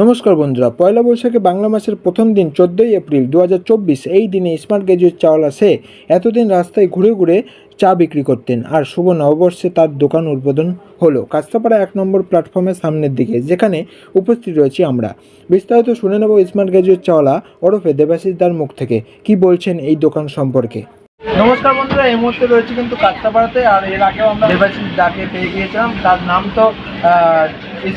নমস্কার বন্ধুরা, পয়লা বৈশাখে বাংলা মাসের প্রথম দিন চোদ্দোই এপ্রিল দু হাজার চব্বিশ, এই দিনে স্মার্ট গ্যাজুয়েট চাওয়ালা সে এতদিন রাস্তায় ঘুরে ঘুরে চা বিক্রি করতেন। আর শুভ নববর্ষে তার দোকান উদ্বোধন হলো কাস্তাপাড়া এক নম্বর প্ল্যাটফর্মের সামনের দিকে, যেখানে উপস্থিত রয়েছি আমরা। বিস্তারিত শুনে নেব স্মার্ট গ্যাজুয়েট চাওয়ালা ওরফে দেবাশিস দার মুখ থেকে। কি বলছেন এই দোকান সম্পর্কে? নমস্কার বন্ধুরা, এই মুহূর্তে রয়েছে কিন্তু কাস্তাপাড়াতে, আর এর আগেও আমরা দেবাশিস দাকে পেয়ে গিয়েছিলাম। তার নাম তো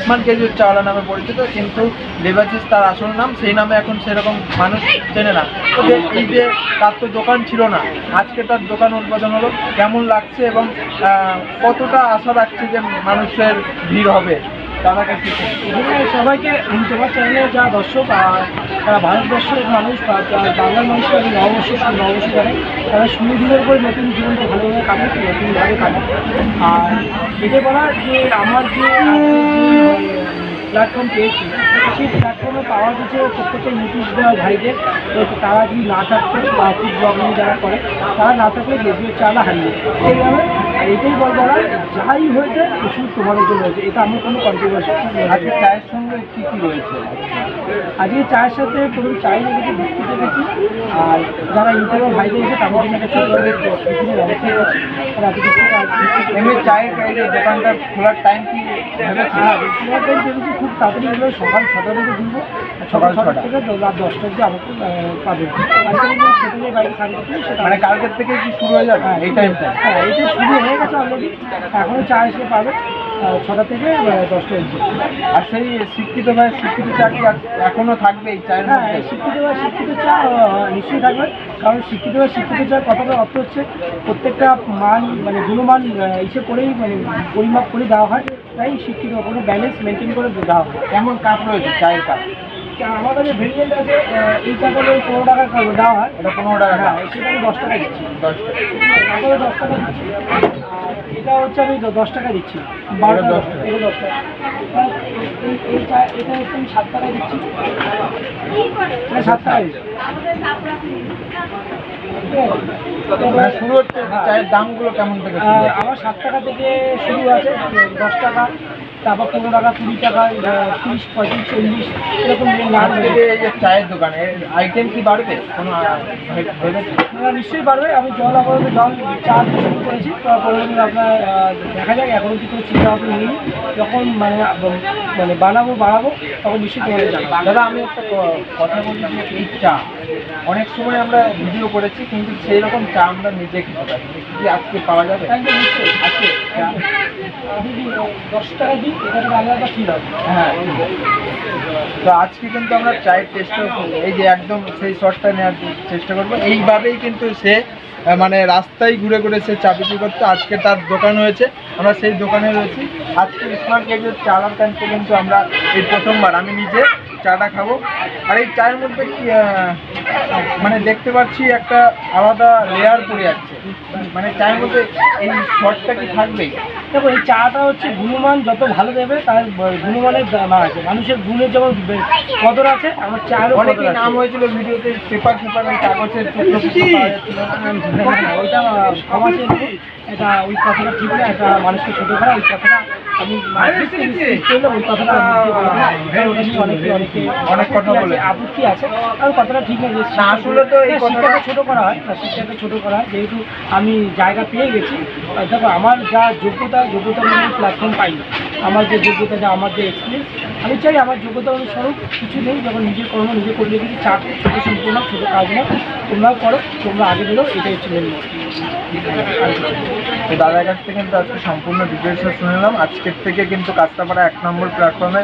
স্মার্ট গ্যাজুয়েট চাওয়ালা নামে পরিচিত, কিন্তু লেবাচিস তার আসল নাম, সেই নামে এখন সেরকম মানুষ চেনে না। এই যে তার তো দোকান ছিল না, আজকে তার দোকান উদ্বোধন হলো, কেমন লাগছে এবং কতটা আশা রাখছে যে মানুষের ভিড় হবে? তারা কাছে সবাইকে তোমার চ্যানেলে যা দর্শক তারা ভারতবর্ষের মানুষ বাংলার মানুষকে আমি শুভ নববর্ষ জানাই তারা শুরু দিনের পরে নতুন জীবনকে ভালোভাবে কাটায় নতুনভাবে কাটায় আর এটা বলা যে আমার যে প্ল্যাটফর্ম পেয়েছি, সেই প্ল্যাটফর্মে পাওয়া গেছে প্রত্যেকটা ইউটিউব দেওয়া ভাইদের। তারা যদি না থাকতো বা যারা করে, তারা না থাকলে গ্রেজুয়েট চালা হারিয়ে যেত। এটাই বলব যাই হয়েছে শুধু তোমাদের জন্য হয়েছে। এটা আমার কোনো কন্ট্রিবিউশন আজকে চায়ের কি কি রয়েছে? আজকে চায়ের সাথে প্রথম চাই লেগেছে বিস্কুট রেখেছি আর যারা ইন্টারভিউ ভাইদের এসে তাদের জন্য একটা ছোটো এমনি চায়ের যে দোকানটা খোলার টাইম কি ভেবেছি হ্যাঁ খুব তাড়াতাড়ি এগুলো সকাল ছটা থেকে দিনবো সকাল সকাল ছটা। থেকে রাত দশটা অবধি আমাকে পাবেন সেটা মানে কালকের থেকে কি শুরু হয়ে যাবে? এই টাইমটা হ্যাঁ এটা শুরু হয়ে গেছে অলরেডি এখনও চা এসে পাবে। ছটা থেকে দশটা অবধি। আর সেই শিক্ষিত ভাই শিক্ষিত চাকরি এখনও থাকবে এই চায়ের হ্যাঁ মধ্যে? শিক্ষিত ভাই শিক্ষিত চা নিশ্চয়ই থাকবে। কারণ শিক্ষিত ভাই শিক্ষিত চা কথাটা অর্থ হচ্ছে প্রত্যেকটা মান মানে গুণমান ইসে করেই মানে পরিমাপ করে দেওয়া হয়। তাই শিক্ষিত কোনো ব্যালেন্স মেনটেন করে দেওয়া হয় এমন কাপ রয়েছে চায়ের কাপ? তা আমার কাছে ভেরিয়েন্ট আছে আহ, এই চাটা পনেরো টাকা দেওয়া হয়। এটা পনেরো টাকা হ্যাঁ সেটা আমি দশ টাকা দিচ্ছি। দশ টাকা। দশ টাকা দিচ্ছি। এটা হচ্ছে আমি দশ টাকা দিচ্ছি। বারো দশ টাকা। এটা দশ টাকা। আর এই- এই এটা হচ্ছে আমি সাত টাকা দিচ্ছি। সাত টাকা? মানে শুরু হচ্ছে চায়ের দামগুলো কেমন থেকে? আমার সাত টাকা থেকে শুরু আছে দশ টাকা। তারপর পনেরো টাকা কুড়ি টাকা তিরিশ পঁয়ত্রিশ চল্লিশ এরকম চায়ের দোকানে আইটেম কি বাড়বে? কোনো নিশ্চয়ই পারবে আমি জল আপাতত জল চা শুরু করেছি। তারপরে আপনার দেখা যাক এখনও কি কোনো চিন্তা ভাবনা নেই। যখন মানে মানে বানাবো বাড়াবো তখন নিশ্চয়ই তোমাদের দাদা আমি একটা কথা বলি যে এই চা। অনেক সময় আমরা ভিডিও করেছি কিন্তু সেই রকম চা আমরা নিজে খেতে পারি কি আজকে পাওয়া যাবে? দশ টাকা দিই আলাদা ফিল হবে। হ্যাঁ। তো আজকে কিন্তু আমরা চায়ের চেষ্টা এই যে একদম সেই শটটা নেওয়ার চেষ্টা করব। এইভাবেই কিন্তু সে মানে রাস্তায় ঘুরে ঘুরে সে চা বিক্রি করতো। আজকে তার দোকান হয়েছে। আমরা সেই দোকানে রয়েছি। আজকে স্মার্ট গেটের চালার কাছে কিন্তু আমরা এই প্রথমবার আমি নিজে চাটা খাব। আর এই চায়ের মধ্যে কি মানে দেখতে পাচ্ছি একটা আলাদা লেয়ার পড়ে যাচ্ছে মানে চায়ের মধ্যে এই শটটা কি থাকবেই? দেখো এই চাটা হচ্ছে গুণমান যত ভালো দেবে তার গুণমানের দাম আছে। মানুষের গুণের যেমন কদর আছে আমার অনেকেই আছে। নাম হয়েছিল ভিডিওতে পেপার কাগজের পাওয়া যাচ্ছিল। না। ওইটা এটা ওই কথাটা ঠিক না এটা মানুষকে ছোটো করা ওই কথাটা আপত্তি। আছে, কারণ কথাটা ঠিক নেই আসলে তো এই শিক্ষাকে ছোট করা হয় না শিক্ষাকে ছোট করা হয় যেহেতু আমি জায়গা পেয়ে গেছি দেখো আমার যা যোগ্যতা যোগ্যতা আমি প্ল্যাটফর্ম পাই না। আমার যে যোগ্যতা যা আমার যে এক্সপিরিয়েন্স আমি চাই আমার যোগ্যতা অনুস্বরূপ কিছু নেই যখন নিজের কর্ম নিজে করলে কিন্তু চাপ ছোটো সম্পূর্ণ ছোটো কাজ না তোমরাও করো তোমরা আগে বেরো এটাই হচ্ছে মেন তো দাদার কাছ থেকে কিন্তু আজকে সম্পূর্ণ ডিটেলসটা শুনে নিলাম। আজকের থেকে কিন্তু কাস্তাপাড়া এক নম্বর প্ল্যাটফর্মে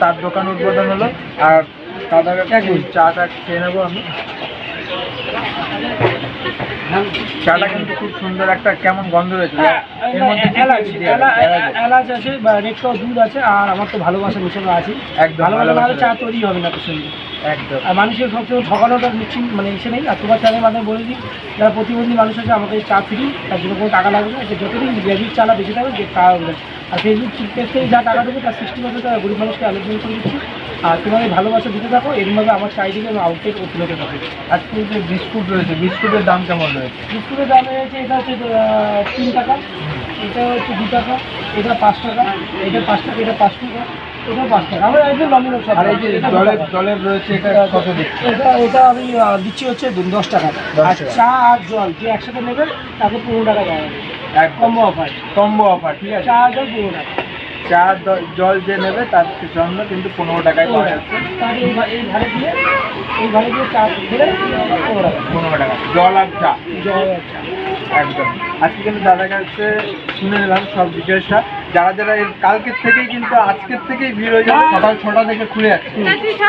তার দোকান উদ্বোধন হলো। আর দাদার কাছে চাটা খেয়ে নেব আমি। চাটা কিন্তু খুব সুন্দর একটা কেমন গন্ধ রয়েছে। কি এলাচ আছে? আছে। আছে বা রেড দুধ আছে আর আমার তো ভালোবাসা মিশানো আছে। একদম ভালোবাসা। চা তৈরি হবে না তো সঙ্গে একদম। আর মানুষের সবসময় ঠকানোটা নিশ্চিন্ত মানে এসে নেই। আর তোমার চ্যানেলের মাধ্যমে বলে দিই যারা প্রতিবন্ধী মানুষ আছে আমাকে চা ফ্রি তার জন্য কোনো টাকা লাগবে না। যতদিন গ্র্যাজুয়েট চালা বেঁচে থাকবে যে তা আর ফেসবুক পেজ থেকে যা টাকা দেবে তার সিক্সটি পার্সেন্ট গরিব মানুষকে আলোচনা করে দিচ্ছি। আর তোমাকে ভালোবাসা দিতে থাকো এরকমভাবে আমার চারিদিকে আমি আউটলেট করতে হতে থাকো আজকে যে বিস্কুট রয়েছে বিস্কুটের দাম কেমন রয়েছে? বিস্কুটের দাম হয়েছে এটা হচ্ছে তিন টাকা। এটা হচ্ছে দু টাকা এটা পাঁচ টাকা এটা পাঁচ টাকা এটা পাঁচ টাকা এটা পাঁচ টাকা। আমরা একদম নমিনাল সব আর এই যে জলের জলের রয়েছে এটা কত দিচ্ছে? এটা এটা আমি দিচ্ছি হচ্ছে দশ টাকা। আর চা আর জল যে একসাথে নেবেন তাকে পনেরো টাকা দেওয়া হবে। Combo offer. কম্বো অফার ঠিক আছে। চা আর জল পনেরো টাকা। চা জল যে নেবে তার জন্য কিন্তু পনেরো টাকায় পাওয়া যাচ্ছে। তার এই ভা- এই ভাড়ে দিয়ে এই ভাড়ে দিয়ে চা খেলে পনেরো টাকা। পনেরো টাকা। জল আর চা। জল আর চা। একদম। আজকে কিন্তু দাদার কাছে শুনে নিলাম সব ডিটেলসটা যারা যারা এর কালকের থেকেই কিন্তু আজকের থেকেই ভিড় হয়ে যাবে সকাল ছটা থেকে খুলে যাচ্ছে।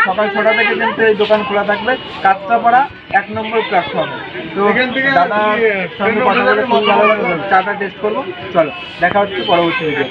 সকাল ছটা থেকে কিন্তু এই দোকান খোলা থাকবে কাঁচরাপাড়া এক নম্বর প্ল্যাটফর্মে তো দাদা সঙ্গে কথা বলে খুব ভালো চাটা টেস্ট করব চলো দেখা হচ্ছে পরবর্তী ভিডিও